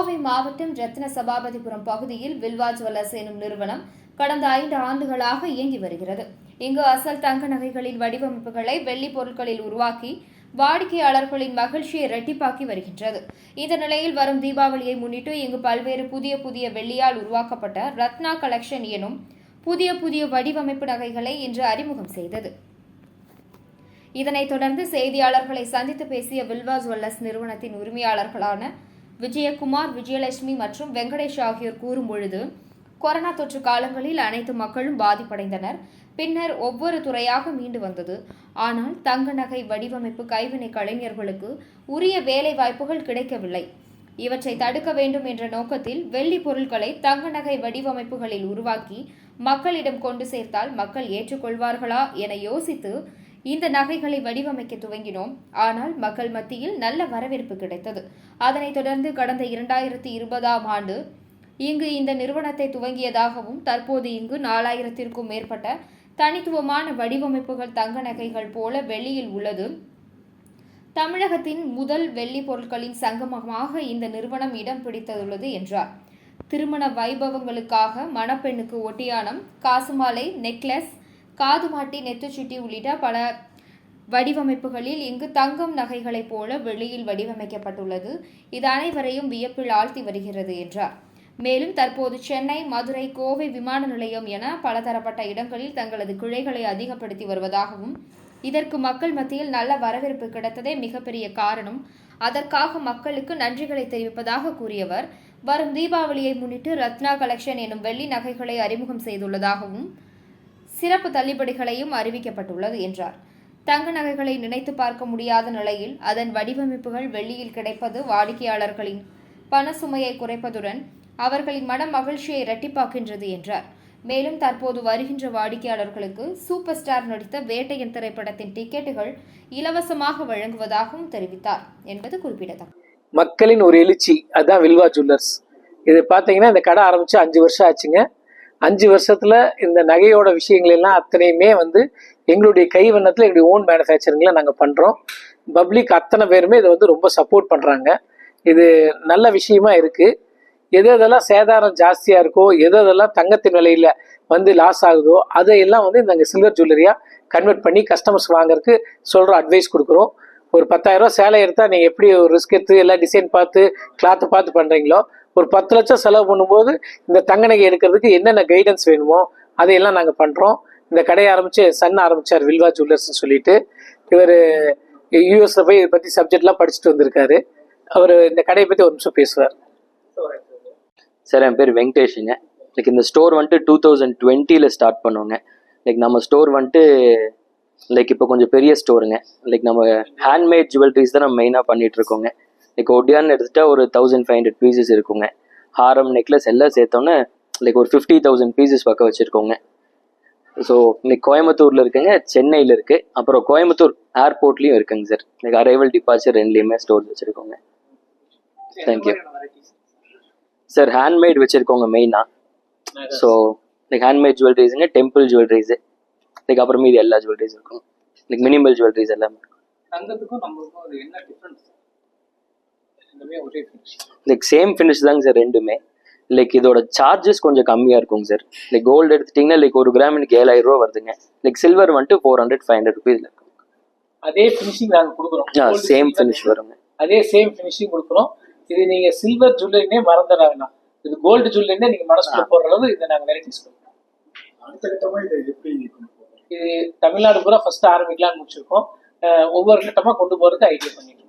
கோவை மாவட்டம் ரத்ன சபாபதிபுரம் பகுதியில் வில்வா ஜுவல்லர்ஸ் எனும் நிறுவனம் கடந்த ஐந்து ஆண்டுகளாக இயங்கி வருகிறது. இங்கு அசல் தங்க நகைகளின் வடிவமைப்புகளை வெள்ளி பொருட்களில் உருவாக்கி வாடிக்கையாளர்களின் மகிழ்ச்சியை இரட்டிப்பாக்கி வருகின்றது. இந்த நிலையில் வரும் தீபாவளியை முன்னிட்டு இங்கு பல்வேறு புதிய புதிய வெள்ளியால் உருவாக்கப்பட்ட ரத்னா கலெக்ஷன் எனும் புதிய புதிய வடிவமைப்பு நகைகளை இன்று அறிமுகம் செய்தது. இதனைத் தொடர்ந்து செய்தியாளர்களை சந்தித்து பேசிய வில்வா ஜுவல்லர்ஸ் நிறுவனத்தின் உரிமையாளர்களான விஜயகுமார் விஜயலட்சுமி மற்றும் வெங்கடேஷ் ஆகியோர் கூறும்பொழுது கொரோனா தொற்று காலங்களில் அனைத்து மக்களும் பாதிப்படைந்தனர். பின்னர் ஒவ்வொரு துறையாக மீண்டு வந்தது. ஆனால் தங்க நகை வடிவமைப்பு கைவினை கலைஞர்களுக்கு உரிய வேலை வாய்ப்புகள் கிடைக்கவில்லை. இவற்றை தடுக்க வேண்டும் என்ற நோக்கத்தில் வெள்ளி பொருட்களை தங்க நகை வடிவமைப்புகளில் உருவாக்கி மக்களிடம் கொண்டு சேர்த்தால் மக்கள் ஏற்றுக்கொள்வார்களா என யோசித்து இந்த நகைகளை வடிவமைக்க துவங்கினோம். ஆனால் மக்கள் மத்தியில் நல்ல வரவேற்பு கிடைத்தது. அதனைத் தொடர்ந்து கடந்த இரண்டாயிரத்தி இருபதாம் ஆண்டு இங்கு இந்த நிறுவனத்தை துவங்கியதாகவும் தற்போது இங்கு நாலாயிரத்திற்கும் மேற்பட்ட தனித்துவமான வடிவமைப்புகள் தங்க நகைகள் போல வெளியில் உள்ளது. தமிழகத்தின் முதல் வெள்ளி பொருட்களின் சங்கமமாக இந்த நிறுவனம் இடம் பிடித்துள்ளது என்றார். திருமண வைபவங்களுக்காக மணப்பெண்ணுக்கு ஒட்டியானம் காசுமாலை நெக்லஸ் காதுமாட்டி நெத்துச்சுட்டி உள்ளிட்ட பல வடிவமைப்புகளில் இங்கு தங்கம் நகைகளைப் போல வெளியில் வடிவமைக்கப்பட்டுள்ளது. இது அனைவரையும் வியப்பில் ஆழ்த்தி வருகிறது என்றார். மேலும் தற்போது சென்னை மதுரை கோவை விமான நிலையம் என பலதரப்பட்ட இடங்களில் தங்களது கிளைகளை அதிகப்படுத்தி வருவதாகவும் இதற்கு மக்கள் மத்தியில் நல்ல வரவேற்பு கிடைத்ததே மிகப்பெரிய காரணம். அதற்காக மக்களுக்கு நன்றிகளை தெரிவிப்பதாக கூறியவர் வரும் தீபாவளியை முன்னிட்டு ரத்னா கலெக்ஷன் எனும் வெள்ளி நகைகளை அறிமுகம் செய்துள்ளதாகவும் சிறப்பு தள்ளுபடிகளையும் அறிவிக்கப்பட்டுள்ளது என்றார். தங்க நகைகளை நினைத்து பார்க்க முடியாத நிலையில் அதன் வடிவமைப்புகள் வெள்ளியில் கிடைப்பது வாடிக்கையாளர்களின் பண சுமையை குறைப்பதுடன் அவர்களின் மன மகிழ்ச்சியை இரட்டிப்பாக்கின்றது என்றார். மேலும் தற்போது வருகின்ற வாடிக்கையாளர்களுக்கு சூப்பர் ஸ்டார் நடித்த வேட்டையன் திரைப்படத்தின் டிக்கெட்டுகள் இலவசமாக வழங்குவதாகவும் தெரிவித்தார் என்பது குறிப்பிடத்தக்கது. மக்களின் ஒரு எழுச்சி. அதுதான் வில்வா ஜுவல்லர்ஸ். இது பார்த்தீங்கன்னா இந்த கடை ஆரம்பித்து அஞ்சு வருஷம் ஆச்சுங்க. அஞ்சு வருஷத்துல இந்த நகையோட விஷயங்கள் எல்லாம் அத்தனையுமே வந்து எங்களுடைய கைவண்ணத்தில் எங்களுடைய ஓன் மேனுஃபேக்சரிங்கில் நாங்கள் பண்ணுறோம் பப்ளிக் அத்தனை பேருமே இதை வந்து ரொம்ப சப்போர்ட் பண்ணுறாங்க இது நல்ல விஷயமா இருக்குது எது எதெல்லாம் சேதாரம் ஜாஸ்தியாக இருக்கோ எது எதெல்லாம் தங்கத்தின் விலையில் வந்து லாஸ் ஆகுதோ அதையெல்லாம் வந்து நாங்கள் சில்வர் ஜுவல்லரியாக கன்வெர்ட் பண்ணி கஸ்டமர்ஸ் வாங்குறதுக்கு சொல்கிற அட்வைஸ் கொடுக்குறோம். ஒரு பத்தாயிரம் ரூபாய் சேலை எடுத்தால் நீங்கள் எப்படி ஒரு ரிஸ்க் எடுத்து எல்லாம் டிசைன் பார்த்து கிளாத்து பார்த்து பண்ணுறீங்களோ ஒரு பத்து லட்சம் செலவு பண்ணும்போது இந்த தங்க நகை எடுக்கிறதுக்கு என்னென்ன கைடன்ஸ் வேணுமோ அதையெல்லாம் நாங்கள் பண்ணுறோம் இந்த கடையை ஆரம்பித்து சன் ஆரம்பித்தார் வில்வா ஜுவல்லர்ஸ்னு சொல்லிட்டு. இவர் யூஎஸில் போய் இதை பற்றி சப்ஜெக்ட்லாம் படிச்சுட்டு வந்திருக்காரு. அவர் இந்த கடையை பற்றி ஒரு நிமிஷம் பேசுவார். சார் என் பேர் வெங்கடேஷுங்க. லைக் இந்த ஸ்டோர் வந்துட்டு டூ தௌசண்ட் டுவெண்ட்டியில் ஸ்டார்ட் பண்ணுவோங்க லைக் நம்ம ஸ்டோர் வந்துட்டு லைக் இப்போ கொஞ்சம் பெரிய ஸ்டோருங்க லைக் நம்ம ஹேண்ட்மேட் ஜுவல்லரிஸ் தான் நம்ம மெயினாக பண்ணிகிட்ருக்கோங்க இருக்கோங்க. லைக் ஒடியான்னு எடுத்துட்டா ஒரு தௌசண்ட் ஃபைவ் ஹண்ட்ரட் பீசஸ் இருக்குங்க. ஹாரம் நெக்லஸ் எல்லாம் சேர்த்தோன்னே லைக் ஒரு ஃபிஃப்டி தௌசண்ட் பீசஸ் பக்கம் வச்சுருக்கோங்க. ஸோ இன்னைக்கு கோயம்புத்தூரில் இருக்குங்க சென்னையில் இருக்குது அப்புறம் கோயம்புத்தூர் ஏர்போர்ட்லேயும் இருக்குங்க சார் லைக் அரைவல் டிபார்ச்சர் ரெண்டுலேயுமே ஸ்டோர் வச்சுருக்கோங்க. தேங்க்யூ சார் ஹேண்ட்மேட் வச்சுருக்கோங்க மெயினாக ஸோ லைக் ஹேண்ட்மேட் ஜுவல்லரிஸுங்க டெம்பிள் ஜுவல்லரிஸு லைக் அப்புறம் மீதி எல்லா ஜுவல்லரிஸ் இருக்கும். லைக் மினிமல் ஜுவல்லரிஸ் எல்லாமே இருக்கும் தங்கத்துக்கும் நம்மளுக்கும் அது என்ன டிஃப்ரென்ஸ் ரெண்டுமே ஒரே ஃபினிஷ் லைக் சேம் ஃபினிஷ் தாங்க சார் ரெண்டுமே. லைக் இதோட சார்ஜஸ் கொஞ்சம் கம்மியாக இருக்குங்க சார் லைக் கோல்டு எடுத்துட்டிங்கன்னா லைக் ஒரு கிராம் எனக்கு ஏழாயிரம் ரூபா வருதுங்க. லைக் சில்வர் வந்துட்டு ஃபோர் ஹண்ட்ரட் ஃபைவ் ஹண்ட்ரட் ருபீஸில் இருக்கும் அதே ஃபினிஷிங் நாங்கள் கொடுக்குறோம். சேம் ஃபினிஷ் வருங்க. அதே சேம் ஃபினிஷிங் கொடுக்குறோம். இது நீங்க சில்வர் ஜுவல்லரினே மறந்துட வேணாம் இது கோல்டு ஜுவல்லரினே நீங்க மனசுக்குள்ள போடுற அளவு இதை நாங்க வெரைட்டிஸ் கொடுக்குறோம். அடுத்த இதை எப்படி கொண்டு போறோம் இது தமிழ்நாடு பூரா ஃபர்ஸ்ட் ஆரம்பிக்கலாம்னு முடிச்சிருக்கோம். ஒவ்வொரு கட்டமா கொண்டு போறதுக்கு ஐடியா பண்ணிருக்கோம்